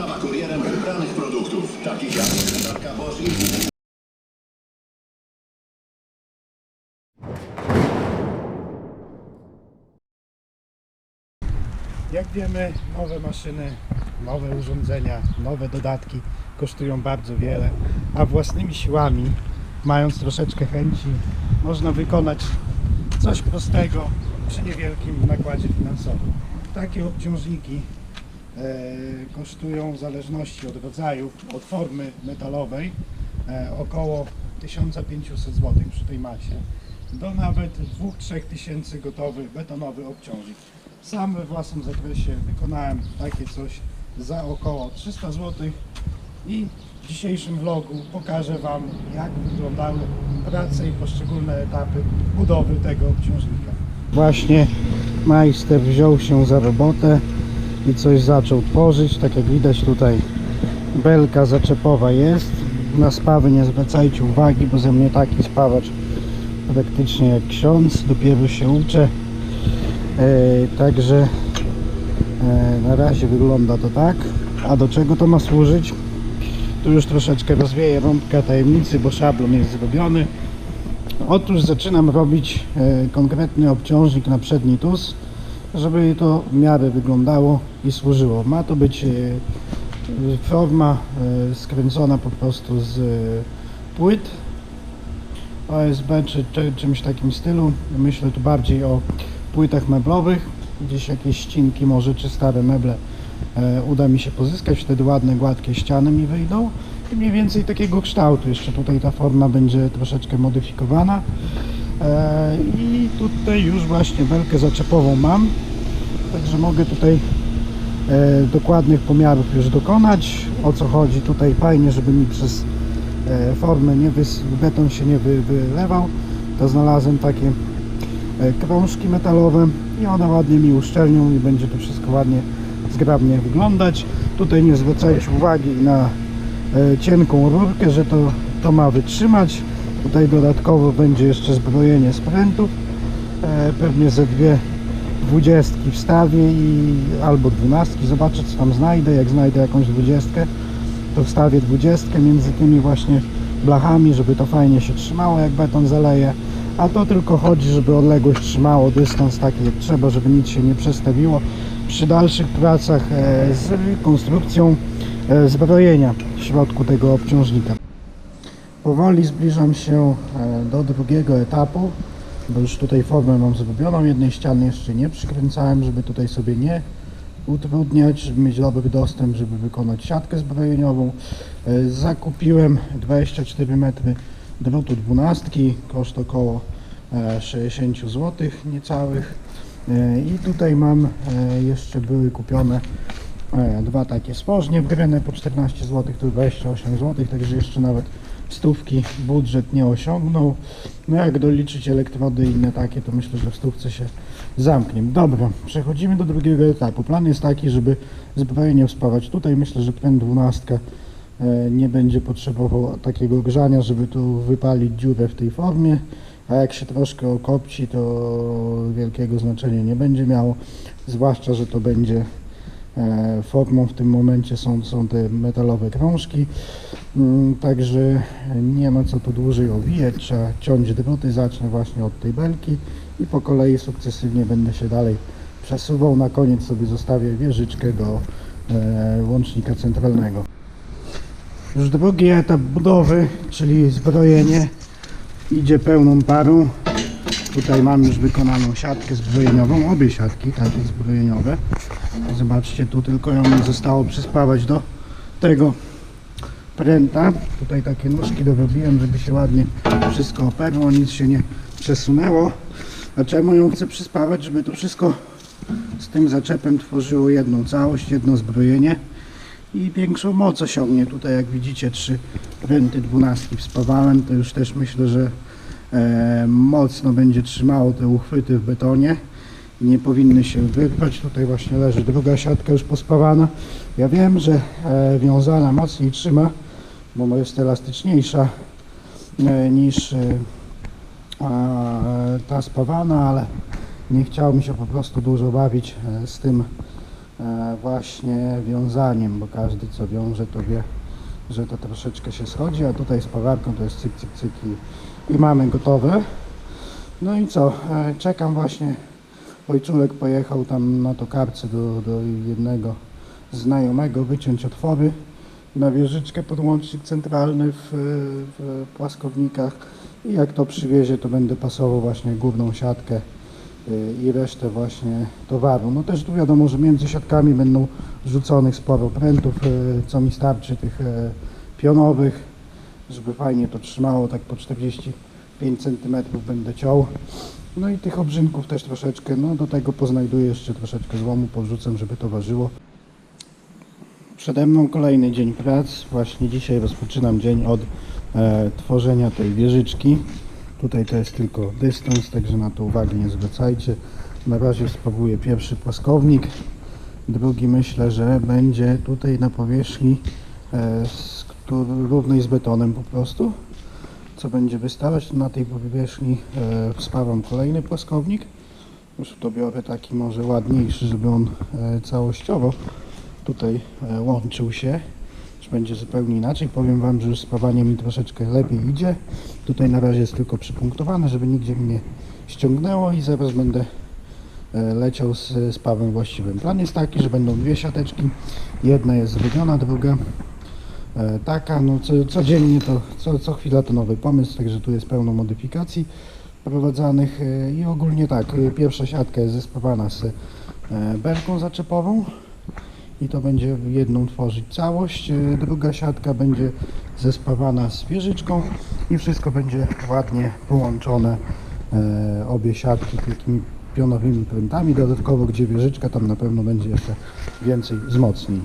Dostawa kurierem wybranych produktów, takich jak przetarka Bosch i Jak wiemy, nowe maszyny, nowe urządzenia, nowe dodatki kosztują bardzo wiele, a własnymi siłami, mając troszeczkę chęci, można wykonać coś prostego przy niewielkim nakładzie finansowym. Takie obciążniki kosztują w zależności od rodzaju, od formy metalowej e, około 1500 zł przy tej masie do nawet 2-3 tysięcy gotowy betonowy obciążnik. Sam we własnym zakresie wykonałem takie coś za około 300 zł i w dzisiejszym vlogu pokażę Wam jak wyglądały prace i poszczególne etapy budowy tego obciążnika. Właśnie majster wziął się za robotę i coś zaczął tworzyć. Tak jak widać tutaj belka zaczepowa jest. Na spawy nie zwracajcie uwagi, bo ze mnie taki spawacz praktycznie jak ksiądz, dopiero się uczę. E, także e, na razie wygląda to tak. A do czego to ma służyć? Tu już troszeczkę rozwieję rąbka tajemnicy, bo szablon jest zrobiony. Otóż zaczynam robić e, konkretny obciążnik na przedni tus, żeby to w miarę wyglądało i służyło. Ma to być e, forma e, skręcona po prostu z e, płyt OSB czy, czy czymś takim stylu. Myślę tu bardziej o płytach meblowych, gdzieś jakieś ścinki może czy stare meble uda mi się pozyskać, wtedy ładne, gładkie ściany mi wyjdą i mniej więcej takiego kształtu. Jeszcze tutaj ta forma będzie troszeczkę modyfikowana i tutaj już właśnie belkę zaczepową mam, także mogę tutaj e, dokładnych pomiarów już dokonać. O co chodzi tutaj fajnie, żeby mi przez e, formę nie wys, beton się nie wy, wylewał, to znalazłem takie e, krążki metalowe i one ładnie mi uszczelnią i będzie to wszystko ładnie, zgrabnie wyglądać. Tutaj nie zwracajcie uwagi na e, cienką rurkę, że to, to ma wytrzymać. Tutaj dodatkowo będzie jeszcze zbrojenie z prętów. E, pewnie ze dwie dwudziestki wstawię i albo dwunastki. Zobaczę co tam znajdę. Jak znajdę jakąś dwudziestkę, to wstawię dwudziestkę między tymi właśnie blachami, żeby to fajnie się trzymało jak beton zaleje. A to tylko chodzi, żeby odległość trzymało dystans taki jak trzeba, żeby nic się nie przestawiło przy dalszych pracach e, z konstrukcją e, zbrojenia w środku tego obciążnika. Powoli zbliżam się e, do drugiego etapu, bo już tutaj formę mam zrobioną. Jednej ściany jeszcze nie przykręcałem, żeby tutaj sobie nie utrudniać, żeby mieć dobry dostęp, żeby wykonać siatkę zbrojeniową. E, Zakupiłem 24 metry drutu 12, koszt około e, 60 zł niecałych. E, I tutaj mam e, jeszcze były kupione e, dwa takie spożnie wgrane po 14 zł, tu 28 zł, także jeszcze nawet stówki budżet nie osiągnął. No jak doliczyć elektrody i inne takie, to myślę, że w stówce się zamknie. Dobra, przechodzimy do drugiego etapu. Plan jest taki, żeby zbrojenie wspawać tutaj. Myślę, że pręt 12 e, nie będzie potrzebował takiego grzania, żeby tu wypalić dziurę w tej formie. A jak się troszkę okopci, to wielkiego znaczenia nie będzie miało. Zwłaszcza, że to będzie formą w tym momencie są, są te metalowe krążki. Mm, Także nie ma co tu dłużej owijać, trzeba ciąć druty, zacznę właśnie od tej belki i po kolei sukcesywnie będę się dalej przesuwał. Na koniec sobie zostawię wieżyczkę do e, łącznika centralnego. Już drugi etap budowy, czyli zbrojenie, idzie pełną parą. Tutaj mam już wykonaną siatkę zbrojeniową, obie siatki takie zbrojeniowe. Zobaczcie, tu tylko ją zostało przyspawać do tego pręta. Tutaj takie nóżki dorobiłem, żeby się ładnie wszystko operło, nic się nie przesunęło. A czemu ją chcę przyspawać? Żeby to wszystko z tym zaczepem tworzyło jedną całość, jedno zbrojenie i większą moc osiągnie. Tutaj jak widzicie trzy pręty dwunastki wspawałem, to już też myślę, że mocno będzie trzymało te uchwyty w betonie i nie powinny się wyrwać. Tutaj właśnie leży druga siatka już pospawana. Ja wiem, że e, wiązana mocniej trzyma, bo jest elastyczniejsza e, niż e, ta spawana, ale nie chciało mi się po prostu dużo bawić e, z tym e, właśnie wiązaniem, bo każdy co wiąże to wie, że to troszeczkę się schodzi, a tutaj z pawarką to jest cyk, cyk, cyk i, i mamy gotowe. No i co, e, czekam właśnie, ojczulek pojechał tam na tokarce do, do jednego znajomego wyciąć otwory na wieżyczkę podłącznik centralny w, w płaskownikach i jak to przywiezie to będę pasował właśnie górną siatkę y, i resztę właśnie towaru. No też tu wiadomo, że między siatkami będą rzuconych sporo prętów, y, co mi starczy tych pionowych, żeby fajnie to trzymało, tak po 45 cm będę ciął. No i tych obrzynków też troszeczkę, no do tego poznajduję jeszcze troszeczkę złomu, podrzucam, żeby to ważyło. Przede mną kolejny dzień prac. Właśnie dzisiaj rozpoczynam dzień od e, tworzenia tej wieżyczki. Tutaj to jest tylko dystans, także na to uwagi nie zwracajcie. Na razie sprawuję pierwszy płaskownik. Drugi myślę, że będzie tutaj na powierzchni e, z, któr- równej z betonem po prostu. Co będzie wystawać na tej powierzchni e, wspawam kolejny płaskownik. Już dobiorę taki może ładniejszy, żeby on e, całościowo tutaj e, łączył się, już będzie zupełnie inaczej. Powiem Wam, że już spawanie mi troszeczkę lepiej idzie. Tutaj na razie jest tylko przypunktowane, żeby nigdzie mnie ściągnęło i zaraz będę e, leciał z spawem właściwym. Plan jest taki, że będą dwie siateczki. Jedna jest zrobiona, druga taka. No, co, codziennie to, co, co chwila to nowy pomysł, także tu jest pełno modyfikacji prowadzanych e, i ogólnie tak, e, pierwsza siatka jest zespawana z e, belką zaczepową i to będzie jedną tworzyć całość. E, Druga siatka będzie zespawana z wieżyczką i wszystko będzie ładnie połączone. E, Obie siatki takimi pionowymi prętami. Dodatkowo, gdzie wieżyczka, tam na pewno będzie jeszcze więcej wzmocnień.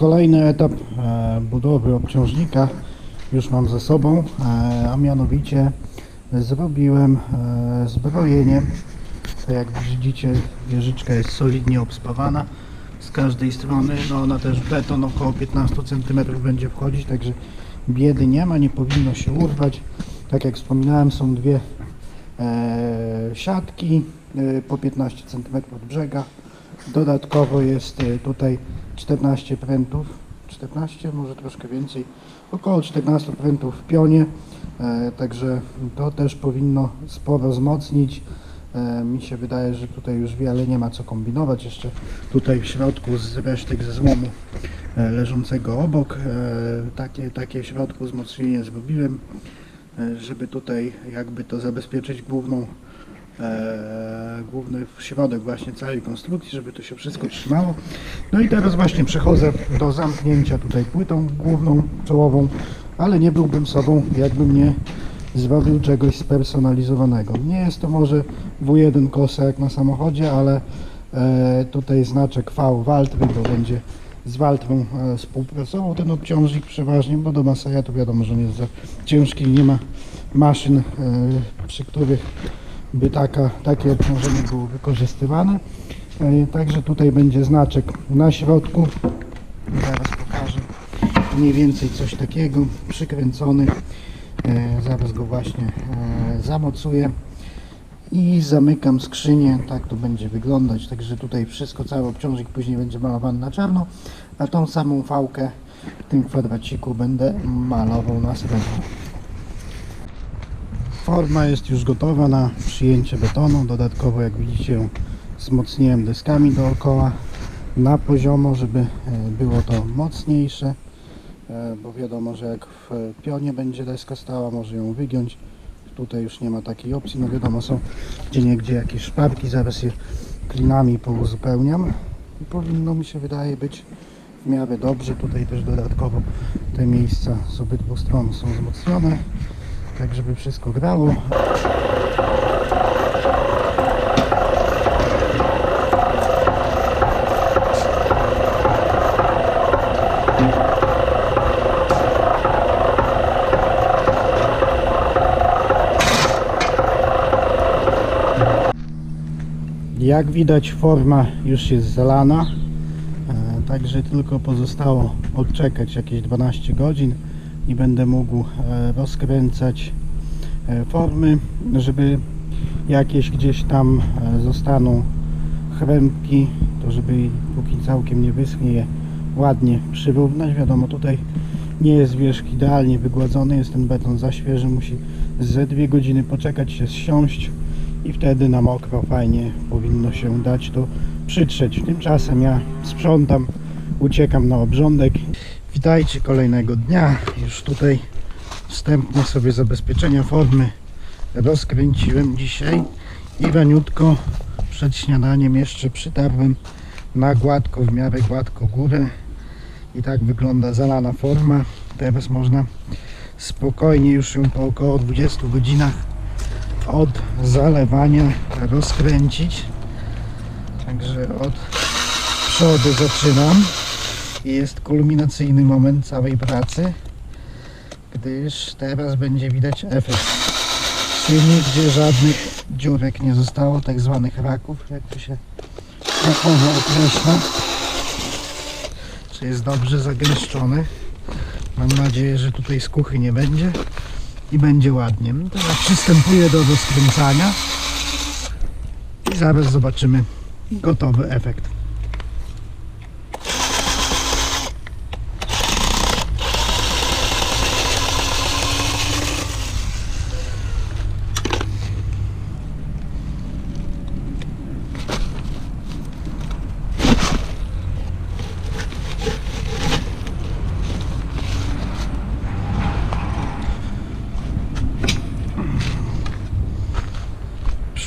Kolejny etap e, budowy obciążnika już mam za sobą, e, a mianowicie zrobiłem e, zbrojenie. Jak widzicie, wieżyczka jest solidnie obspawana z każdej strony. No ona też beton około 15 cm będzie wchodzić, także biedy nie ma, nie powinno się urwać. Tak jak wspominałem, są dwie siatki po 15 cm od brzega. Dodatkowo jest e, tutaj 14 prętów, 14, może troszkę więcej, około 14 prętów w pionie, e, także to też powinno sporo wzmocnić. E, Mi się wydaje, że tutaj już wiele nie ma co kombinować. Jeszcze tutaj w środku z resztek ze złomu leżącego obok takie, takie w środku wzmocnienie zrobiłem, żeby tutaj jakby to zabezpieczyć główną e, główny środek właśnie całej konstrukcji, żeby to się wszystko trzymało. No i teraz właśnie przechodzę do zamknięcia tutaj płytą główną, czołową, ale nie byłbym sobą, jakbym nie zrobił czegoś spersonalizowanego. Nie jest to może W1 kosa jak na samochodzie, ale e, tutaj znaczek V Waltry, bo będzie z Waltrą e, współpracował ten obciążnik przeważnie, bo do Masaya to wiadomo, że on jest za ciężki i nie ma maszyn, e, przy których by taka, takie obciążenie było wykorzystywane. E, Także tutaj będzie znaczek na środku. Zaraz pokażę mniej więcej coś takiego, przykręcony. E, Zaraz go właśnie e, zamocuję i zamykam skrzynię. Tak to będzie wyglądać. Także tutaj wszystko, cały obciążnik później będzie malowany na czarno, a tą samą fałkę w tym kwadraciku będę malował na. Forma jest już gotowa na przyjęcie betonu. Dodatkowo, jak widzicie, wzmocniłem deskami dookoła na poziomo, żeby e, było to mocniejsze. E, Bo wiadomo, że jak w pionie będzie deska stała, może ją wygiąć. Tutaj już nie ma takiej opcji. No wiadomo, są gdzie niegdzie jakieś szparki, zaraz je klinami pouzupełniam. Powinno mi się wydaje być w miarę dobrze. Tutaj też dodatkowo te miejsca z obydwu stron są wzmocnione tak żeby wszystko grało. Jak widać forma już jest zalana, e, także tylko pozostało odczekać jakieś 12 godzin i będę mógł e, rozkręcać e, formy, żeby jakieś gdzieś tam e, zostaną chrępki to żeby póki całkiem nie wyschnie je ładnie przyrównać. Wiadomo, tutaj nie jest wierzch idealnie wygładzony, jest ten beton za świeży, musi ze dwie godziny poczekać się zsiąść i wtedy na mokro fajnie powinno się dać to przytrzeć. Tymczasem ja sprzątam, uciekam na obrządek. Witajcie kolejnego dnia. Już tutaj wstępnie sobie zabezpieczenia formy rozkręciłem dzisiaj i raniutko przed śniadaniem jeszcze przytarłem na gładko, w miarę gładko górę i tak wygląda zalana forma. Teraz można spokojnie już ją po około 20 godzinach od zalewania rozkręcić. Także od przodu zaczynam jest kulminacyjny moment całej pracy, gdyż teraz będzie widać efekt. Czyli nigdzie żadnych dziurek nie zostało, tak zwanych raków, jak to się fachowo określa. Czy jest dobrze zagęszczony. Mam nadzieję, że tutaj skuchy nie będzie i będzie ładnie. Teraz przystępuję do rozkręcania i zaraz zobaczymy gotowy efekt.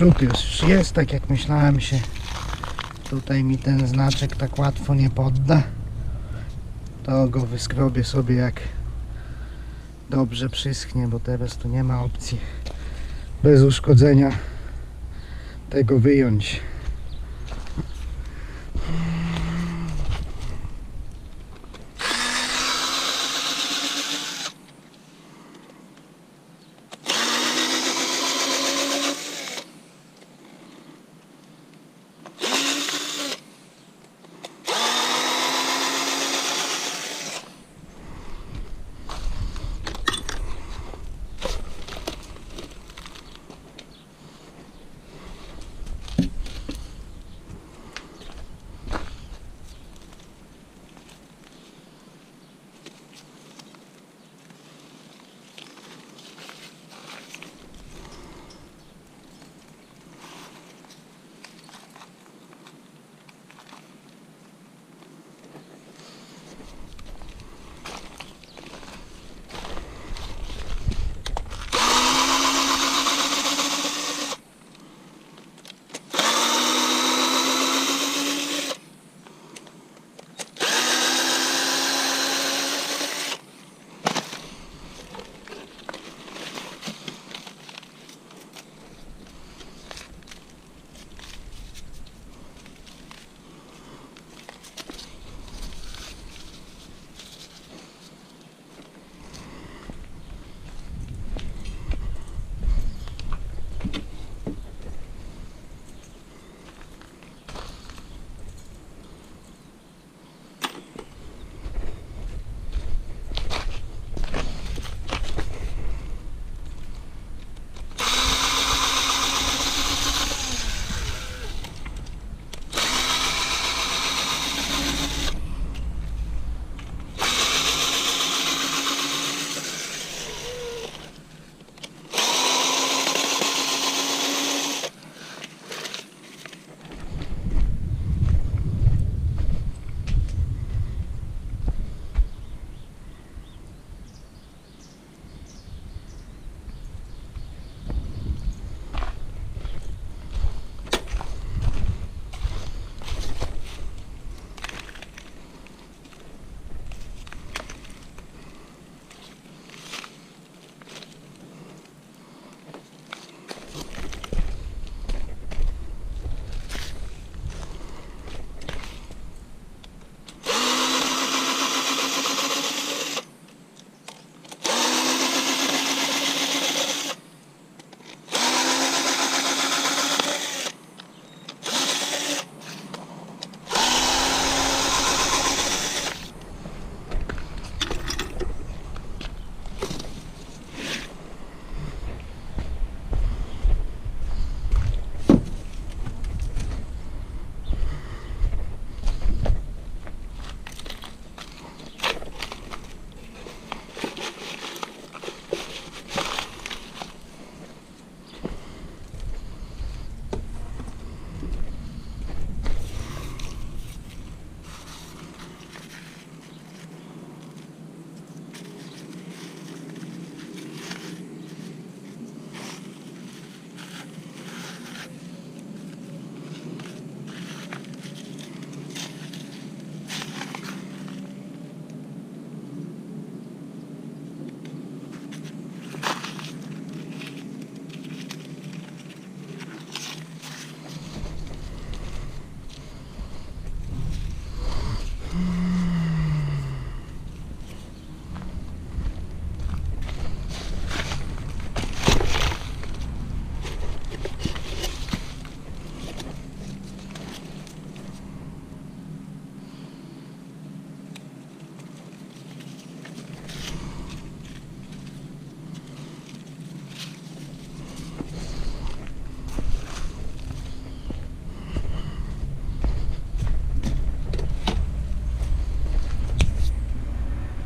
Przód już jest, tak jak myślałem się. Tutaj mi ten znaczek tak łatwo nie podda. To go wyskrobię sobie jak dobrze przyschnie, bo teraz tu nie ma opcji bez uszkodzenia tego wyjąć.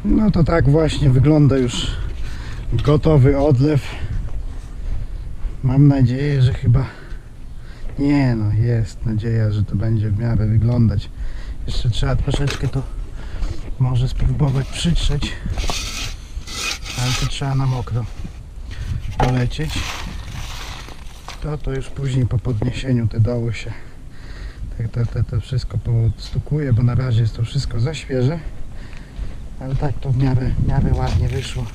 No to tak właśnie wygląda już gotowy odlew. Mam nadzieję, że chyba nie no, jest nadzieja, że to będzie w miarę wyglądać. Jeszcze trzeba troszeczkę to może spróbować przytrzeć, ale to trzeba na mokro polecieć. To to już później po podniesieniu te doły się tak to, to, to wszystko postukuje, bo na razie jest to wszystko za świeże. Ale tak to w miarę, w miarę ładnie wyszło.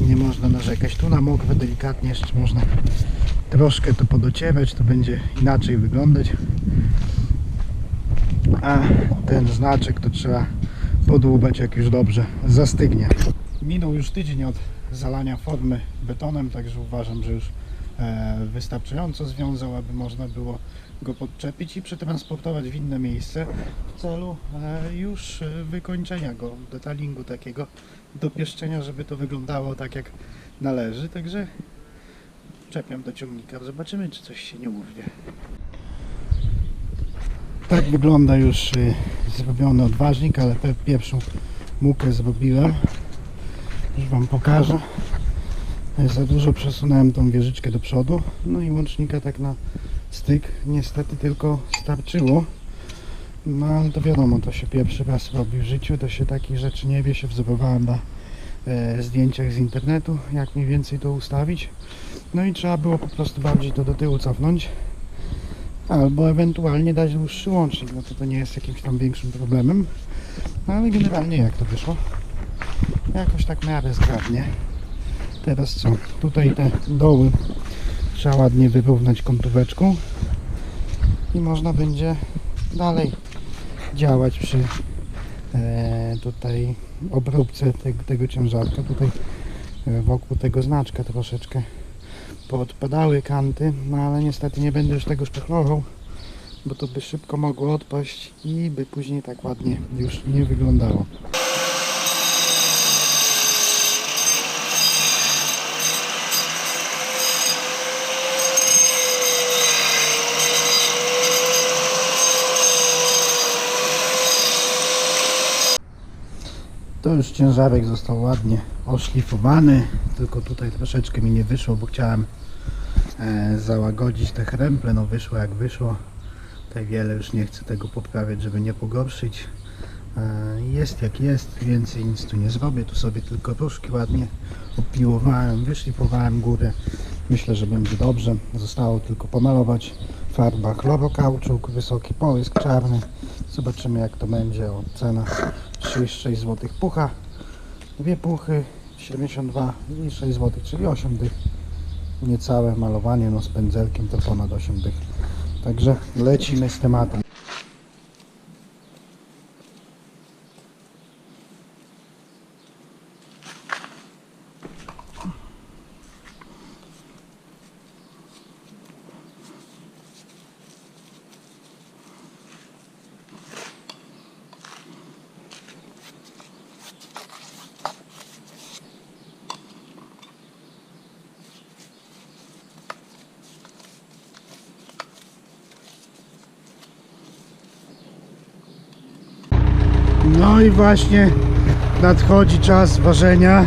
Nie można narzekać. Tu na mokre delikatnie jeszcze można troszkę to podocierać, to będzie inaczej wyglądać. A ten znaczek to trzeba podłubać jak już dobrze zastygnie. Minął już tydzień od zalania formy betonem, także uważam, że już e, wystarczająco związał, aby można było go podczepić i przetransportować w inne miejsce w celu e, już e, wykończenia go, detalingu takiego, dopieszczenia, żeby to wyglądało tak jak należy. Także czepiam do ciągnika. Zobaczymy, czy coś się nie urwie. Tak wygląda już y, zrobiony odważnik, ale pierwszą mukę zrobiłem. Już Wam pokażę. E, Za dużo przesunąłem tą wieżyczkę do przodu. No i łącznika tak na styk niestety tylko starczyło. No ale to wiadomo, to się pierwszy raz robi w życiu, to się takich rzeczy nie wie, się wzorowałem na e, zdjęciach z internetu, jak mniej więcej to ustawić. No i trzeba było po prostu bardziej to do tyłu cofnąć. Albo ewentualnie dać dłuższy łącznik, no to to nie jest jakimś tam większym problemem. No ale generalnie jak to wyszło? Jakoś tak miarę zgrabnie. Teraz co? Tutaj te doły trzeba ładnie wyrównać kontóweczką i można będzie dalej działać przy e, tutaj obróbce te, tego ciężarka. Tutaj e, wokół tego znaczka troszeczkę poodpadały kanty, no ale niestety nie będę już tego szpachlował, bo to by szybko mogło odpaść i by później tak ładnie już nie wyglądało. To już ciężarek został ładnie oszlifowany, tylko tutaj troszeczkę mi nie wyszło, bo chciałem e, załagodzić te chręple, no wyszło jak wyszło. Tutaj wiele już nie chcę tego poprawiać, żeby nie pogorszyć. E, jest jak jest, więcej nic tu nie zrobię, tu sobie tylko różki ładnie opiłowałem, wyszlifowałem górę. Myślę, że będzie dobrze. Zostało tylko pomalować farba chlorokauczuk, wysoki połysk czarny. Zobaczymy jak to będzie. O, cena 36 zł pucha. Dwie puchy 72 i 6 zł, czyli 8 dych. Niecałe malowanie, no z pędzelkiem to ponad 8 dych. Także lecimy z tematem. No i właśnie nadchodzi czas ważenia.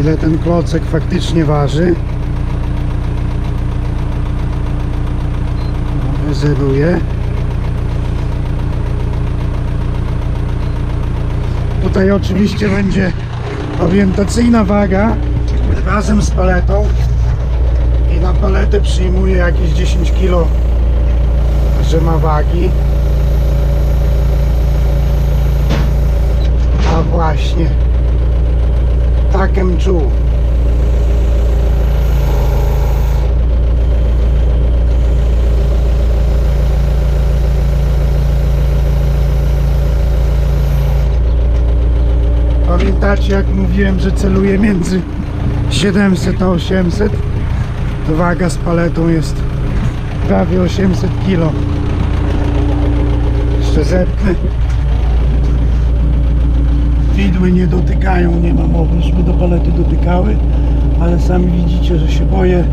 Ile ten klocek faktycznie waży. Zeruję. Tutaj oczywiście będzie orientacyjna waga razem z paletą. I na paletę przyjmuję jakieś 10 kg, że ma wagi. A właśnie. Takem czuł. Pamiętacie jak mówiłem, że celuję między 700 a 800? To waga z paletą jest prawie 800 kg. Jeszcze zerknę. Widły nie dotykają, nie ma mowy, żeby do palety dotykały, ale sami widzicie, że się boję.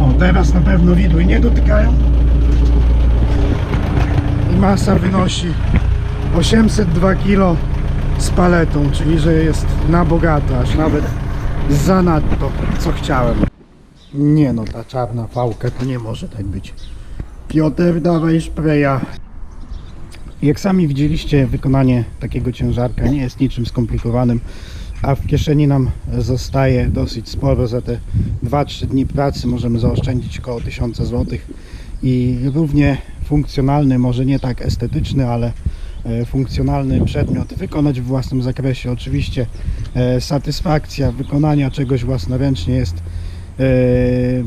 O, teraz na pewno widły nie dotykają. masa wynosi 802 kg z paletą, czyli że jest na bogato, aż nawet zanadto, co chciałem. Nie no, ta czarna fałka to nie może tak być. Piotr, dawaj szpreja. Jak sami widzieliście, wykonanie takiego ciężarka nie jest niczym skomplikowanym, a w kieszeni nam zostaje dosyć sporo. Za te 2-3 dni pracy możemy zaoszczędzić około 1000 zł i równie funkcjonalny, może nie tak estetyczny, ale e, funkcjonalny przedmiot wykonać w własnym zakresie. Oczywiście e, satysfakcja wykonania czegoś własnoręcznie jest e,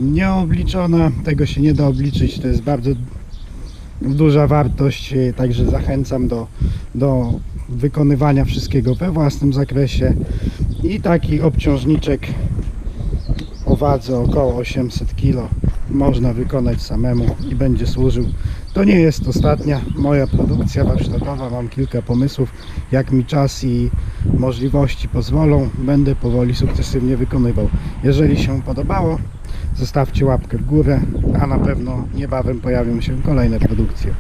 nieobliczona, tego się nie da obliczyć, to jest bardzo duża wartość, e, także zachęcam do, do wykonywania wszystkiego we własnym zakresie i taki obciążniczek o wadze około 800 kg można wykonać samemu i będzie służył. To nie jest ostatnia moja produkcja warsztatowa, mam kilka pomysłów, jak mi czas i możliwości pozwolą, będę powoli sukcesywnie wykonywał. Jeżeli się podobało, zostawcie łapkę w górę, a na pewno niebawem pojawią się kolejne produkcje.